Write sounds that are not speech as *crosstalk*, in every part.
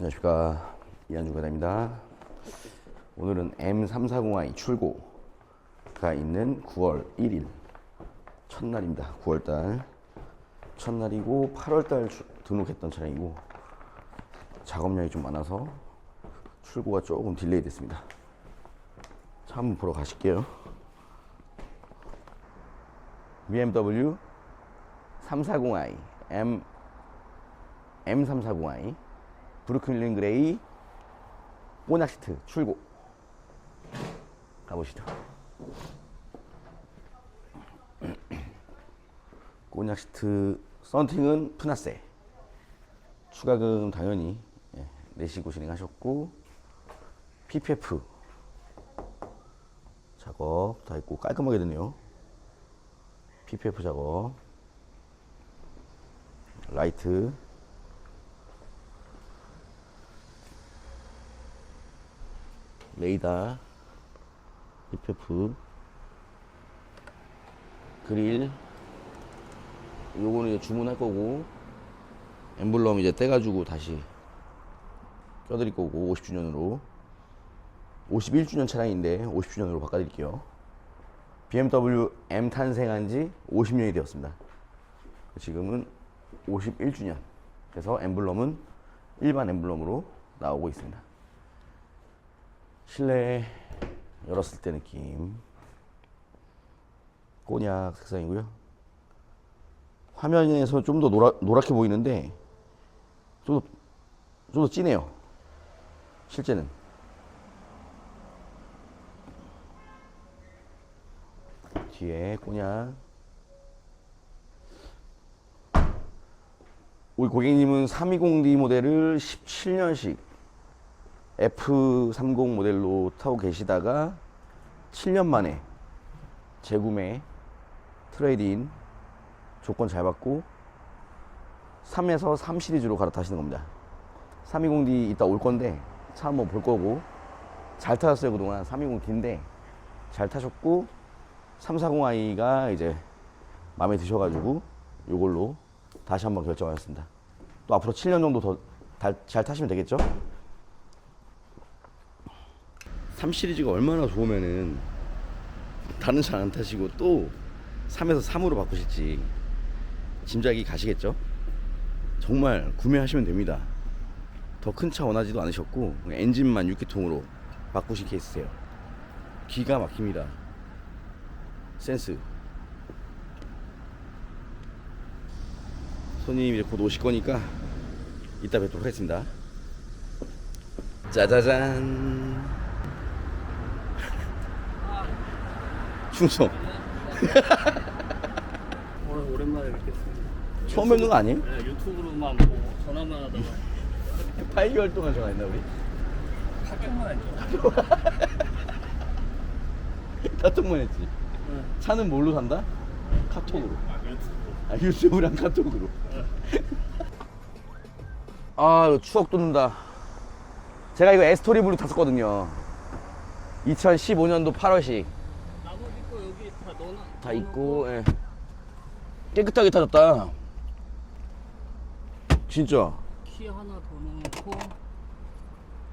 안녕하십니까 이한주 과장입니다. 오늘은 M340i 출고가 있는 9월 1일 첫날입니다. 9월달 첫날이고 8월달 등록했던 차량이고 작업량이 좀 많아서 출고가 조금 딜레이 됐습니다. 차 한번 보러 가실게요. BMW 340i M M340i 브루클린 그레이 꼬냑 시트 출고 가보시죠. 꼬냑 시트 썬팅은 푸나세 추가금 당연히 예, 내시고 진행하셨고 PPF 작업 다 있고 깔끔하게 됐네요. PPF 작업 라이트 레이더 PPF 그릴. 요거는 이제 주문할 거고 엠블럼 이제 떼가지고 다시 껴드릴 거고 50주년으로. 51주년 차량인데 50주년으로 바꿔드릴게요. BMW M 탄생한 지 50년이 되었습니다. 지금은 51주년. 그래서 엠블럼은 일반 엠블럼으로 나오고 있습니다 실내 열었을 때 느낌. 꼬냑 색상이고요. 화면에서 좀 더 노라, 노랗게 보이는데 좀더 좀더 진해요. 실제는. 뒤에 꼬냑. 우리 고객님은 320D 모델을 17년식 F30 모델로 타고 계시다가 7년 만에 재구매 트레이드인 조건 잘 받고 3에서 3 시리즈로 갈아 타시는 겁니다. 320D 이따 올 건데 차 한번 볼 거고 잘 타셨어요 그동안 320D인데 잘 타셨고 340i가 이제 마음에 드셔가지고 요걸로 다시 한번 결정하였습니다. 또 앞으로 7년 정도 더 잘 타시면 되겠죠? 3 시리즈가 얼마나 좋으면은 다른 차 안 타시고 또 3에서 3으로 바꾸실지 짐작이 가시겠죠? 정말 구매하시면 됩니다. 더 큰 차 원하지도 않으셨고 엔진만 6기통으로 바꾸실 케이스세요. 기가 막힙니다. 센스. 손님 이제 곧 오실 거니까 이따 뵙도록 하겠습니다. 짜자잔. 충성. 오늘 오랜만에 뵙겠습니다. 처음 뵙는 거 아니에요? 네, 유튜브로만 보고 전화만 하다가 8개월 동안 전화했나 우리? 카톡만 했죠. 카톡만 *laughs* 했지. 네. 차는 뭘로 산다? 카톡으로. 유튜브. 아, 유튜브랑 카톡으로. 아, 이거 추억 돋는다. 제가 이거 에스토리 블루 탔었거든요. 2015년도 8월식 나머지 거 여기 다 있고, 예. 깨끗하게 타졌다. 진짜. 키 하나 더 넣고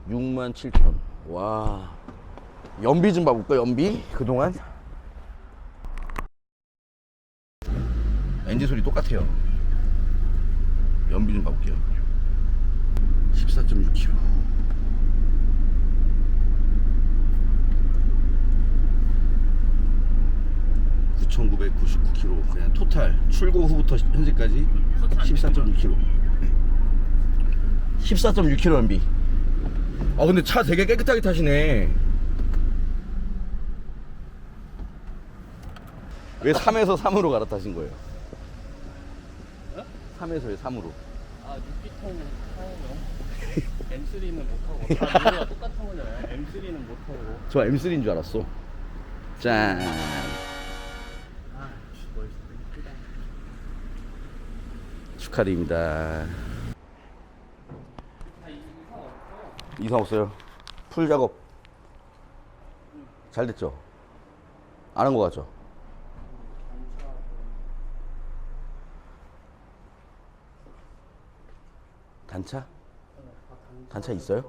6만 7천. 와. 연비 좀 봐볼까, 연비? 그동안? 엔진 소리 똑같아요. 연비 좀 봐볼게요. 14.6km. (9,999km) 그냥 토탈. 출고 후부터 현재까지 14.6km 14.6km 연비. 아 근데 차 되게 깨끗하게 타시네. 왜 3에서 3으로 갈아타신 거예요? 3에서 왜 3으로? 아 6기통 타오면 M3는 못 타고. 다 똑같은 거잖아요. M3는 못 타고. 저 M3인 줄 알았어. 짠 축하드립니다 다 이상 없어. 이상 없어요 풀 작업 잘 됐죠? 안 한 거 같죠? 단차. 단차? 있어요?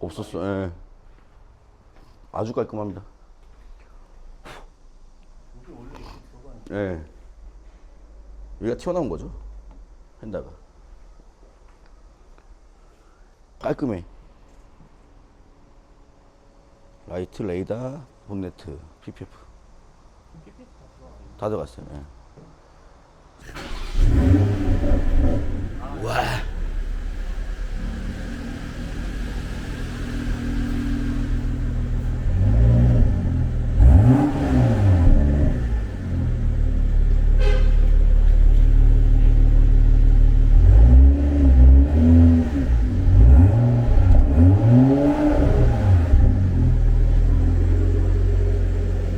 없었어. 예. 아주 깔끔합니다. 예. 여기가 튀어나온 거죠. 펜다가. 깔끔해. 라이트, 레이더, 본네트, PPF. 다 들어갔어요. 예. 와.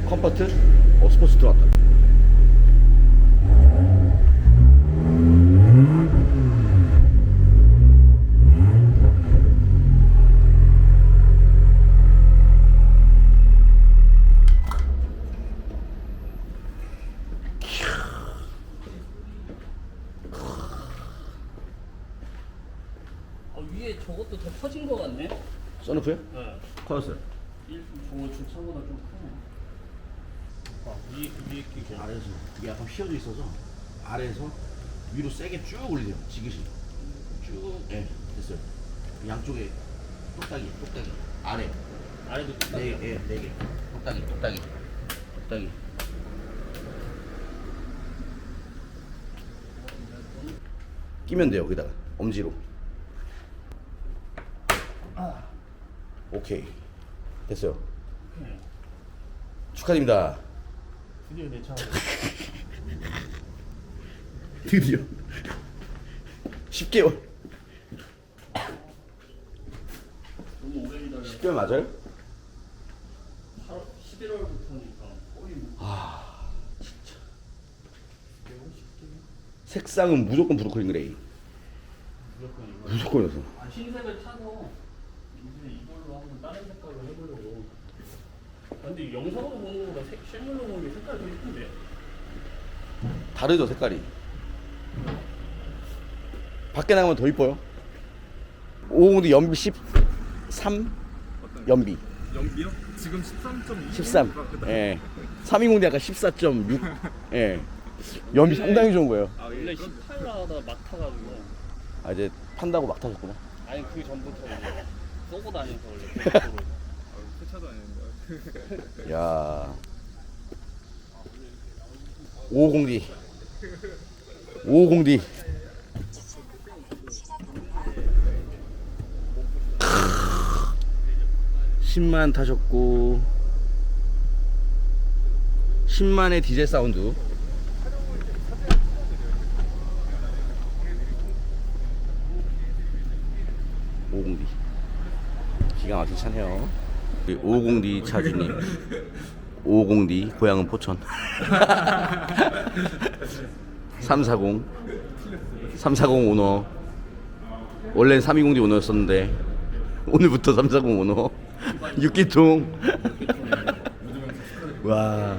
컴포트? 어, 스포츠 들어왔다. 어, 위에 저것도 더 커진 거 같네? 써놓고요? 네. 커졌어요. 일, 저거 주차보다 좀 크네. 아, 위에, 위에 끼고. 아래에서 이게 약간 휘어져 있어서 아래에서 위로 세게 쭉 올리세요. 지그시. 쭉. 예, 됐어요. 양쪽에 똑딱이, 똑딱이. 아래. 아래도 네, 예, 네 개. 똑딱이, 똑딱이. 똑딱이. 끼면 돼요, 여기다가. 엄지로. 오케이. 됐어요. 네. 축하드립니다. 드디어 내 차. *laughs* 드디어 10개월 너무 오래 기다려. 10개월 맞아요? 8월, 11월부터니까 거의 뭐. 아, 진짜. 색상은 무조건 브로콜린 그레이 무조건 이거. 무조건이어서 아, 흰색을 타서 색깔로 해보려고. 아, 근데 영상으로 보는 거보다 색, 실물로 보는 게 색깔이 더 이쁜데? 다르죠 색깔이 밖에 나가면 더 이뻐요 550도 연비 13 연비 연비요? 지금 13.2. 13 예. 320대 아까 14.6 예. 연비 상당히 좋은 거예요 아, 원래 18 나가다가 막 타가지고. 아 이제 판다고 막 타셨구나 아니, 그 전부터 이제 *laughs* 쏘고 다녀서 원래. *laughs* 야. 550D 550D 10만 타셨고 10만의 디젤 사운드 오공디 기가 막힌 차네요 550D 차주님. 550D 고향은 포천. *laughs* 340 340 오너. 원래는 320D 오너였었는데 오늘부터 340 오너. 6기통. *laughs* 와.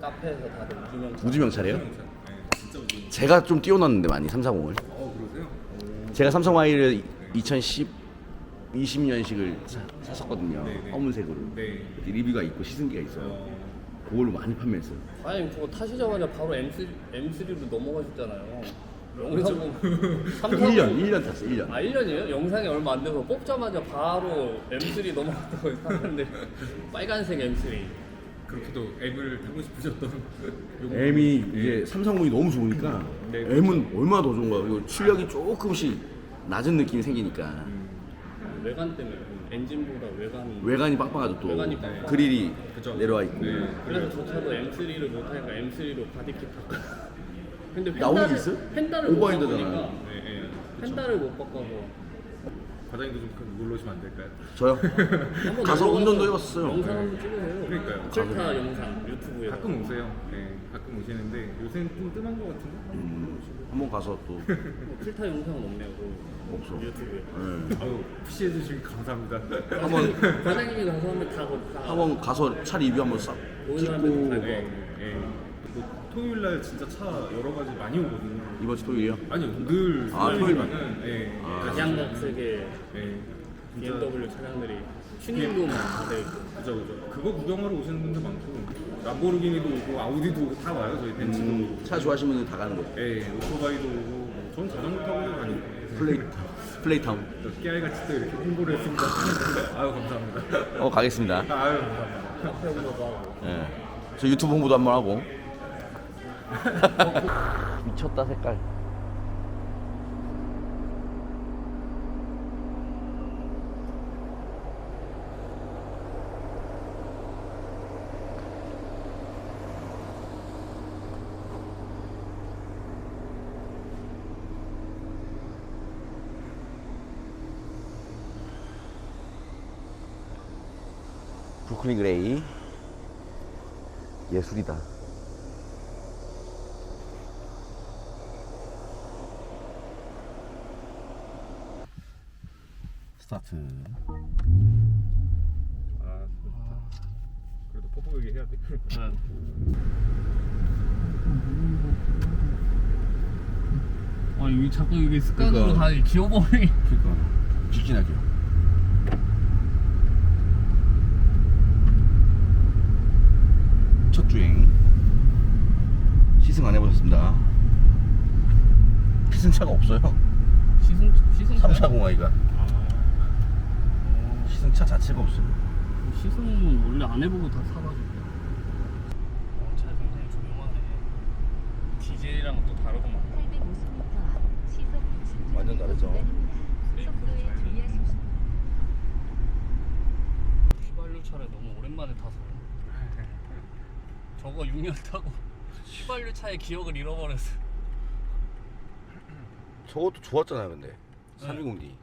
카페에서 다들 우주명 차래요? 제가 좀 띄워놨는데 많이 340을 어, 그러세요? 제가 삼성 와이를 2010 20년식을 샀었거든요. 네 네. 검은색으로. 네. 리뷰가 있고 시승기가 있어요. 그걸로 많이 판매했어요. 아니 그거 타시자마자 바로 M3, M3로 넘어가셨잖아요. 영상 보고 1년 1년 탔어요 1년. 아 1년이에요? 영상이 얼마 안 돼서 뽑자마자 바로 M3 넘어갔다고 했는데 *laughs* 빨간색 M3 그렇게도 M을 타고 싶으셨던 *laughs* 요거. M이 이제 삼성문이 너무 좋으니까 네, M은 얼마나 더 좋은 거야. 그리고 출력이 조금씩 낮은 느낌이 생기니까 외관 때문에 엔진보다 외관이 외관이 빵빵하죠 또 외관이 빵빵. 그릴이 그죠. 내려와 있고 네. 그래서 저 차도 M3를 못하니까 M3로 바디킷 바꿔 *laughs* 근데 나오는 게 있어요? 펜다를 못 오버핸드잖아. 바꾸니까 네, 네. 펜다를 못 바꿔서 과장님도 좀 그- 놀러 오시면 안 될까요? 저요? *laughs* 한번 가서 넘어가서 운전도 해봤어요 영상 한번 찍으세요 그러니까요. 칠타 영상 유튜브에 가끔 오세요. 네, 가끔 오시는데 요새는 좀 뜸한 것 같은데. 음, 한번 가서 또 칠타 영상은 없네요 그 없어 유튜브에 네. 아유, 푸시해 주시면 감사합니다. 한번 과장님이 가서 하면 다 거기 다 한번 가서 차 리뷰 한번 싹 사람들 찍고 거. 네, 네. 뭐 토요일 날 진짜 차 여러 가지 많이 오거든요. 이번 주 토요일이요? 아니요, 늘 아, 토요일만. 토요일만은 예. 예. 가장 예. 진짜 BMW 차량들이 튜닝도 많고 있고 그죠 그죠. 그거 구경하러 오시는 분들 많고 람보르기니도 오고 아우디도 오고 다 와요. 저희 벤츠도 오고. 차 좋아하시는 분들 다 가는 거죠. 예, 오토바이도 오고. 뭐. 전 자전거 타고 많이. 플레이 플레이 타운. 깨알 같이 또 이렇게 홍보를 했습니다. *laughs* 아유 감사합니다. 어 가겠습니다. 아유 감사합니다. 예. 저 유튜브 홍보도 한번 하고. *laughs* 미쳤다 색깔. 브루클린 그레이 예술이다. 스타트. 아 진짜. 그래도 뽀뽀하게 해야 돼. 아 여기 자꾸 여기 습관으로 그러니까. 다 지워버리 그러니까 직진하죠. 첫 주행 시승 안 해보셨습니다. 시승차가 없어요. 시승 시승 3차 공화기가 어, 시승차 자체가 없어요. 시승은 원래 안 해보고 다 사가지고 어, 차 굉장히 조용하네 디젤이랑 또 다르구만 850m 앞 시속 60km 완전 다르죠? 속도에 주의하십시오. 휘발유 차를 너무 오랜만에 타서 저거 6년 타고 휘발유 차의 기억을 잃어버렸어 저것도 좋았잖아요, 근데 네. 320D.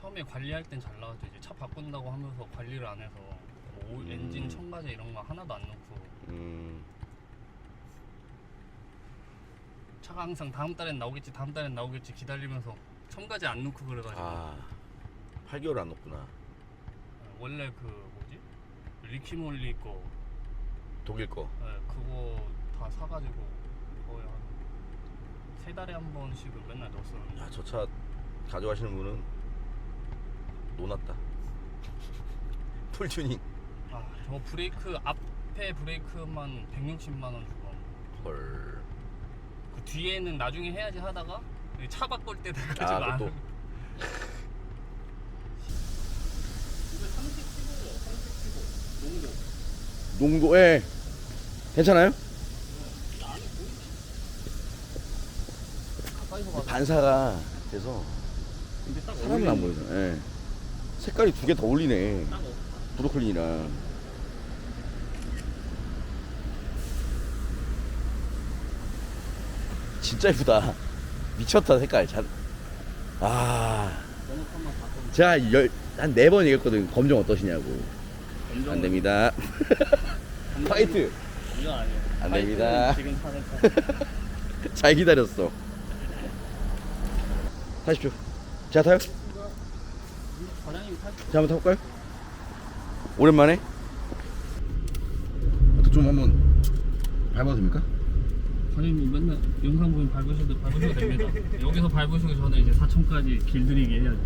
처음에 관리할 땐 잘 나왔죠 이제 차 바꾼다고 하면서 관리를 안 해서 뭐 오- 음. 엔진 첨가제 이런 거 하나도 안 넣고 음, 차가 항상 다음 달엔 나오겠지 다음 달엔 나오겠지 기다리면서 첨가제 안 넣고 그래가지고 아 8개월 안 넣었구나. 원래 그 뭐지 리키몰리 거 독일 거. 예, 그거 다 사가지고 거의 한세 달에 한 번씩은 맨날 넣었었는데 야, 저 차 가져가시는 분은 노났다. 풀 튜닝. 아, 저 브레이크 앞에 브레이크만 160만 원 주고 헐. 그 뒤에는 나중에 해야지 하다가 이차 바꿀 때 돼가지고 아, 안 그것도. *laughs* 이거 30 15, 30 15 농도 농도, 예. 괜찮아요? 반사가 돼서 근데 딱 사람은 안 보이죠. 예. 색깔이 두 개 더 어울리네. 딱 어- 브로콜린이랑. 진짜 예쁘다. 미쳤다 색깔. 잘. 아, 제가 열, 한네 번 얘기했거든. 검정 어떠시냐고. 검정 안 됩니다. *laughs* 화이트. 이건 아니에요 안 됩니다. 지금 *laughs* 사는 차 잘 기다렸어. 타십시오. 제가 타요? 제가 한번 타볼까요? 오랜만에? 좀 한번 밟아도 됩니까? 과장님 맨날 영상 보면 밟으셔도 밟으셔도 됩니다. 여기서 밟으시기 전에 이제 사천까지 길들이기 해야죠.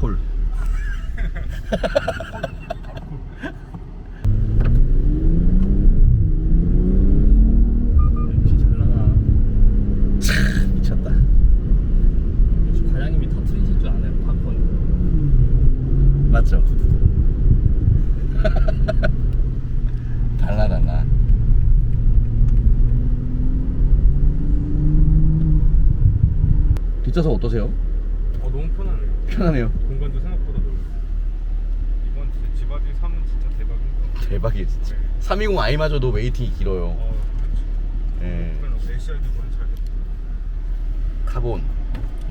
콜. *laughs* 맞죠? *laughs* 달라 달라. 뒷좌석 어떠세요? 어 너무 편하네요. 편하네요. 공간도 생각보다 넓고. 이번 집- 집안이 사면 진짜 대박인 것 같아요. 대박이에요 진짜. 네. 320 i마저도 웨이팅이 길어요. 어, 그렇죠. 예. LCR도 이번에 잘 됐고. 카본.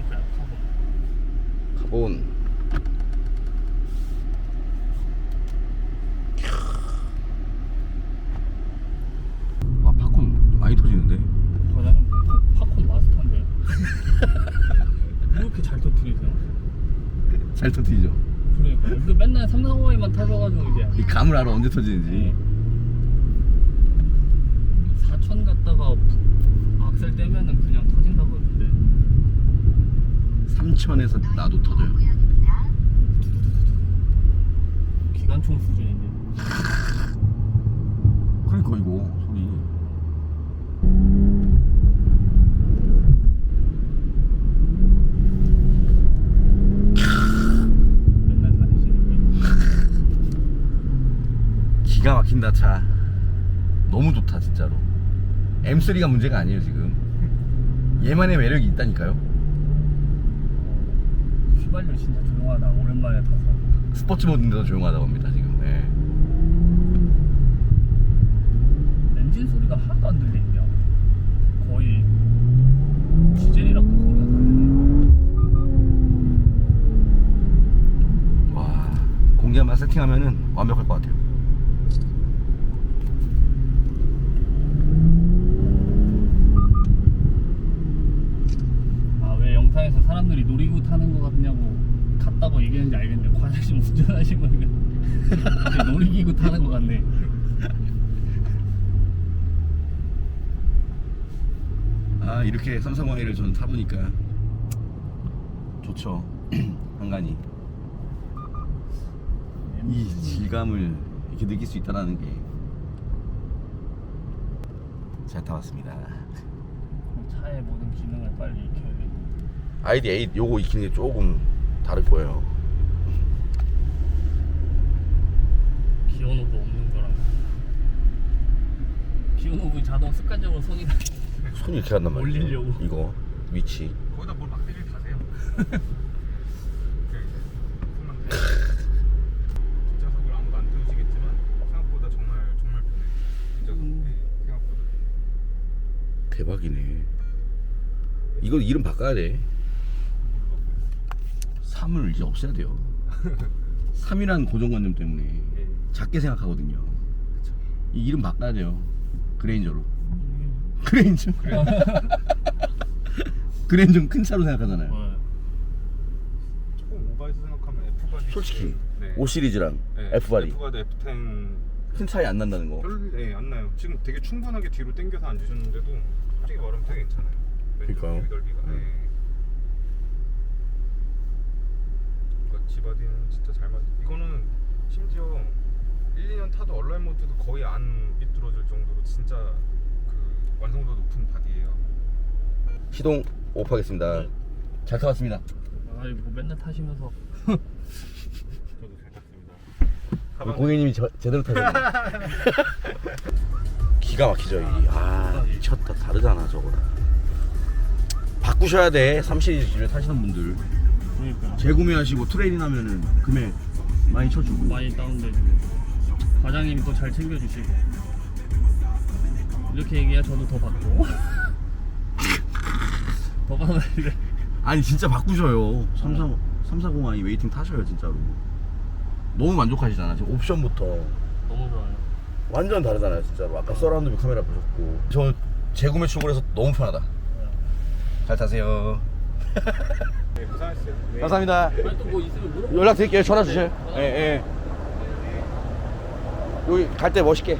팝콘. 카본. 와 팝콘 많이 터지는데. 과장님 팝콘 마스터인데. 왜 이렇게 잘 터트리세요? 잘 터지죠. 그러니까 그 맨날 3, 4, 5회만 타셔가지고 이제 이 감을 알아 언제 터지는지. 사천 같은 밟았다가 악셀 떼면은 그냥 터진다고 했는데 3천에서 나도 터져요. 기관총 수준인데 *laughs* 그러니까 이거 소리. 맨날 다니시는 기가 막힌다 차. 너무 좋다 진짜로. M3가 문제가 아니에요 지금. 얘만의 매력이 있다니까요. 휘발유 진짜 조용하다 오랜만에 타서 스포츠 모드인데도 조용하다고 합니다 지금. 예. 엔진 소리가 하나도 안 들리냐 거의 디젤이랑도 소리가 다르네 와 공기만 세팅하면은 완벽할 것 같아요. 아 왜 영상에서 사람들이 놀이기구 타는 거 같냐고 같다고 얘기했는지 알겠네 과장님 운전하시면 갑자기 놀이기구 타는 거 같네 아 이렇게 삼성와이를 저는 타보니까 좋죠. *clears throat* 한간이 이 질감을 이렇게 느낄 수 있다는 게 잘 타봤습니다. 차의 모든 기능을 빨리 익혀야겠네 아이디 8 요거 익히는 게 조금 다를 거예요. 기온 오브 없는 거랑 기온 오브 자동 습관적으로 손이 나 손이 이렇게 간단 말이에요. 올리려고. 이거 위치. 거기다 뭘 막대기를 다세요. *laughs* 손만 대. 뒷좌석을 아무도 안 태우시겠지만 생각보다 정말 정말 편해요. 뒷좌석 네, 생각보다. 대박이네. 이거 이름 바꿔야 돼. 3을 이제 없애야 돼요. *laughs* 3이라는 고정관념 때문에 네. 작게 생각하거든요. 이 이름 바꿔야 돼요. 그레인저로. 그레인저. 그레인저는 *laughs* 큰 차로 생각하잖아요. 어, 조금 오바해서 생각하면 F바디. 솔직히 네. 5 시리즈랑 네, F바디 F바디 F10 큰 차이 안 난다는 거. 별, 네, 안 나요. 지금 되게 충분하게 뒤로 당겨서 앉으셨는데도 솔직히 말하면 되게 괜찮아요. 왼쪽 그러니까요. 귀 넓이가. 네. 그러니까 지바디는 진짜 잘 맞. 이거는 심지어 1, 2년 타도 얼라인 모드도 거의 안 삐뚤어질 정도로 진짜 그 완성도 높은 바디예요. 시동 오프 하겠습니다. 잘 타봤습니다. 아 이거 맨날 타시면서 *laughs* 저도 잘 탔습니다. 가방 고객님이 저, 제대로 타셨네. *laughs* 기가 막히죠 이. 아 미쳤다 다르잖아 저거랑. 바꾸셔야 돼. 3 시리즈를 타시는 분들. 그러니까 재구매하시고 트레이닝 하면은 금액 많이 쳐주고. 많이 다운되고 과장님이 또 잘 챙겨주시고 이렇게 얘기해야 저도 더 받고 *laughs* 더 받아야 돼 아니 진짜 바꾸셔요. 340, 340i 웨이팅 타셔요 진짜로. 너무 만족하시잖아. 지금 옵션부터 너무 좋아요 완전 다르잖아요 진짜로. 아까 서라운드 뷰 카메라 보셨고. 저 재구매 출고해서 너무 편하다. 잘 타세요. *laughs* 네, 고생하셨어요. 네. 감사합니다. 아니 또뭐 있으면 물어봐 연락 드릴게요. 전화 주세요. 예, 예. 여기 갈 때 멋있게.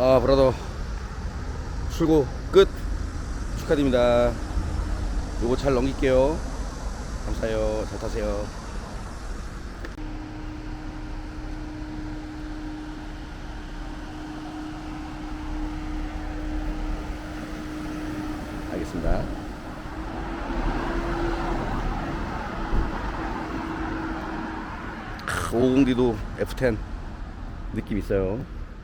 아, 브라더. 출고 끝. 축하드립니다. 요거 잘 넘길게요. 감사해요. 잘 타세요. 알겠습니다. 크, 50D도 F10 느낌 있어요.